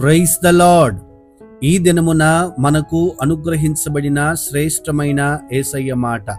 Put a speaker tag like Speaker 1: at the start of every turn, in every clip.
Speaker 1: Price the lord ఈ దినమున మనకు అనుగ్రహించబడిన శ్రేష్టమైన ఏసయ్య మాట.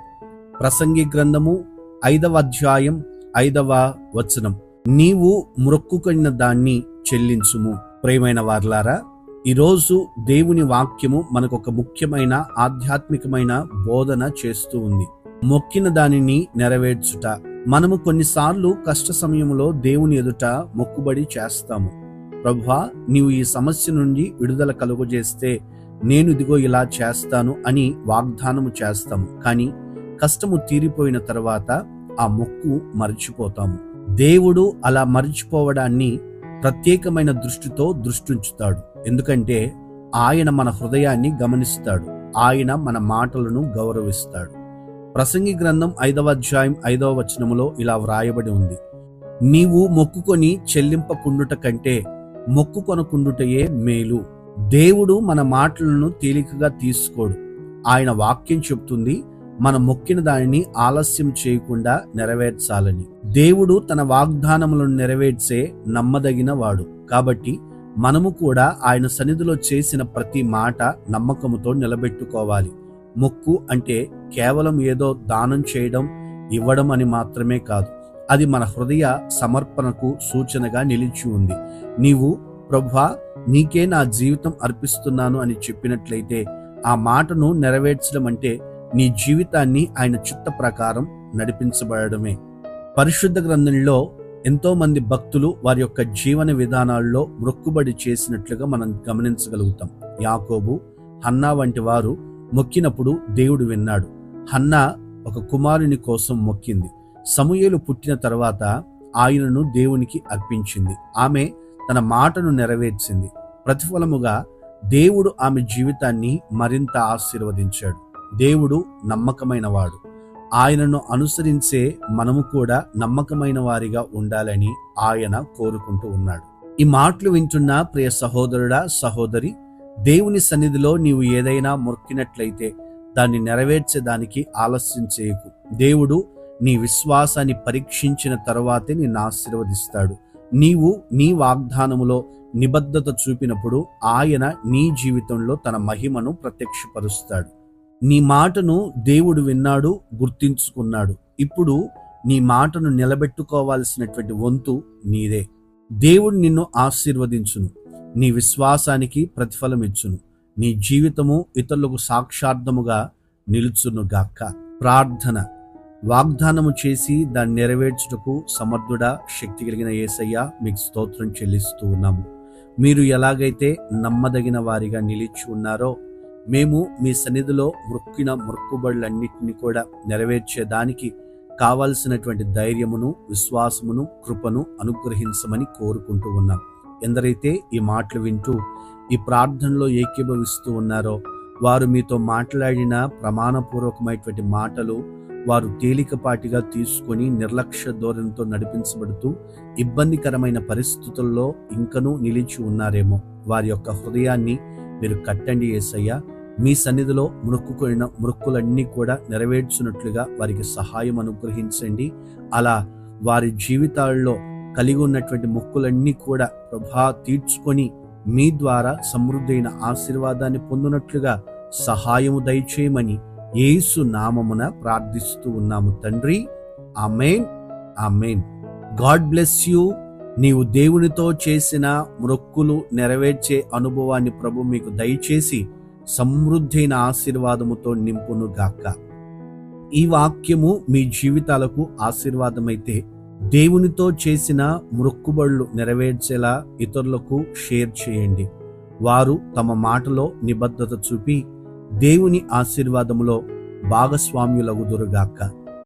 Speaker 1: ప్రసంగి గ్రంథము ఐదవ అధ్యాయం ఐదవ వచనం. నీవు మ్రొక్కుకొనిన దాన్ని చెల్లించుము. ప్రేమైన వార్లారా ఈరోజు దేవుని వాక్యము మనకు ఒక ముఖ్యమైన ఆధ్యాత్మికమైన బోధన చేస్తూ ఉంది. మొక్కిన దానిని నెరవేర్చుట. మనము కొన్నిసార్లు కష్ట సమయంలో దేవుని ఎదుట మొక్కుబడి చేస్తాము. ప్రభువా నీవు ఈ సమస్య నుండి విడుదల కలుగజేస్తే నేను ఇదిగో ఇలా చేస్తాను అని వాగ్దానము చేస్తాము. కానీ కష్టము తీరిపోయిన తర్వాత ఆ మొక్కు మర్చిపోతాము. దేవుడు అలా మర్చిపోవడాన్ని ప్రత్యేకమైన దృష్టితో దృష్టించుతాడు. ఎందుకంటే ఆయన మన హృదయాన్ని గమనిస్తాడు. ఆయన మన మాటలను గౌరవిస్తాడు. ప్రసంగి గ్రంథం ఐదవ అధ్యాయం ఐదవ వచనములో ఇలా వ్రాయబడి ఉంది. నీవు మొక్కుకొని చెల్లింపకుండుట కంటే మొక్కు కొనకుండుటయే మేలు. దేవుడు మన మాటలను తేలికగా తీసుకోడు. ఆయన వాక్యం చెప్తుంది మన మొక్కిన దానిని ఆలస్యం చేయకుండా నెరవేర్చాలని. దేవుడు తన వాగ్దానములను నెరవేర్చే నమ్మదగిన వాడు. కాబట్టి మనము కూడా ఆయన సన్నిధిలో చేసిన ప్రతి మాట నమ్మకముతో నిలబెట్టుకోవాలి. మొక్కు అంటే కేవలం ఏదో దానం చేయడం ఇవ్వడం అని మాత్రమే కాదు. అది మన హృదయ సమర్పణకు సూచనగా నిలిచి ఉంది. నీవు ప్రభా నీకే నా జీవితం అర్పిస్తున్నాను అని చెప్పినట్లయితే ఆ మాటను నెరవేర్చడం అంటే నీ జీవితాన్ని ఆయన చిత్త ప్రకారం నడిపించబడమే. పరిశుద్ధ గ్రంథంలో ఎంతో మంది భక్తులు వారి యొక్క జీవన విధానాల్లో మొక్కుబడి చేసినట్లుగా మనం గమనించగలుగుతాం. యాకోబు హన్నా వంటి వారు మొక్కినప్పుడు దేవుడు విన్నాడు. హన్నా ఒక కుమారుని కోసం మొక్కింది. సమూయేలు పుట్టిన తర్వాత ఆయనను దేవునికి అర్పించింది. ఆమె తన మాటను నెరవేర్చింది. ప్రతిఫలముగా దేవుడు ఆమె జీవితాన్ని మరింత ఆశీర్వదించాడు. దేవుడు నమ్మకమైనవాడు. ఆయనను అనుసరించే మనము కూడా నమ్మకమైన వారిగా ఉండాలని ఆయన కోరుకుంటూ ఉన్నాడు. ఈ మాటలు వింటున్న ప్రియ సహోదరుడా సహోదరి దేవుని సన్నిధిలో నీవు ఏదైనా మొక్కినట్లయితే దాన్ని నెరవేర్చేదానికి ఆలస్యం చేయకు. దేవుడు నీ విశ్వాసాన్ని పరీక్షించిన తర్వాతే నిన్ను ఆశీర్వదిస్తాడు. నీవు నీ వాగ్దానములో నిబద్ధత చూపినప్పుడు ఆయన నీ జీవితంలో తన మహిమను ప్రత్యక్షపరుస్తాడు. నీ మాటను దేవుడు విన్నాడు గుర్తించుకున్నాడు. ఇప్పుడు నీ మాటను నిలబెట్టుకోవాల్సినటువంటి వంతు నీదే. దేవుడు నిన్ను ఆశీర్వదించును. నీ విశ్వాసానికి ప్రతిఫలం ఇచ్చును నీ జీవితము ఇతరులకు సాక్షార్థముగా నిలుచును గాక ప్రార్థన. వాగ్దానము చేసి దాన్ని నెరవేర్చుటకు సమర్థుడా శక్తి కలిగిన ఏసయ్య మీకు స్తోత్రం చెల్లిస్తూ ఉన్నాము. మీరు ఎలాగైతే నమ్మదగిన వారిగా నిలిచి ఉన్నారో మేము మీ సన్నిధిలో మృక్కిన మృక్కుబడులన్నింటినీ కూడా నెరవేర్చేదానికి కావలసినటువంటి ధైర్యమును విశ్వాసమును కృపను అనుగ్రహించమని కోరుకుంటూ ఉన్నాం. ఎందరైతే ఈ మాటలు వింటూ ఈ ప్రార్థనలో ఏకీభవిస్తూ ఉన్నారో వారు మీతో మాట్లాడిన ప్రమాణపూర్వకమైనటువంటి మాటలు వారు తేలికపాటిగా తీసుకొని నిర్లక్ష్య ధోరణితో నడిపించబడుతూ ఇబ్బందికరమైన పరిస్థితుల్లో ఇంకనూ నిలిచి ఉన్నారేమో. వారి యొక్క హృదయాన్ని మీరు కట్టండి ఏసయ్య. మీ సన్నిధిలో మృక్కుకొనిన మృక్కులన్నీ కూడా నెరవేర్చున్నట్లుగా వారికి సహాయం అనుగ్రహించండి. అలా వారి జీవితాల్లో కలిగి ఉన్నటువంటి మొక్కులన్నీ కూడా ప్రభా తీర్చుకొని మీ ద్వారా సమృద్ధైన ఆశీర్వాదాన్ని పొందినట్లుగా సహాయము దయచేయమని యేసు నామమున ప్రార్థిస్తూ ఉన్నాము తండ్రి. Amen. Amen. God bless you. నీవు దేవునితో చేసిన మొక్కులు నెరవేర్చే అనుభవాన్ని ప్రభు మీకు దయచేసి సమృద్ధైన ఆశీర్వాదముతో నింపును గాక ఈ వాక్యము మీ జీవితాలకు ఆశీర్వాదమైతే దేవునితో చేసిన మొక్కుబళ్ళు నెరవేర్చేలా ఇతరులకు షేర్ చేయండి. వారు తమ మాటలో నిబద్ధత చూపి దేవుని ఆశీర్వాదములో భాగస్వామ్యులగుదురుగాక.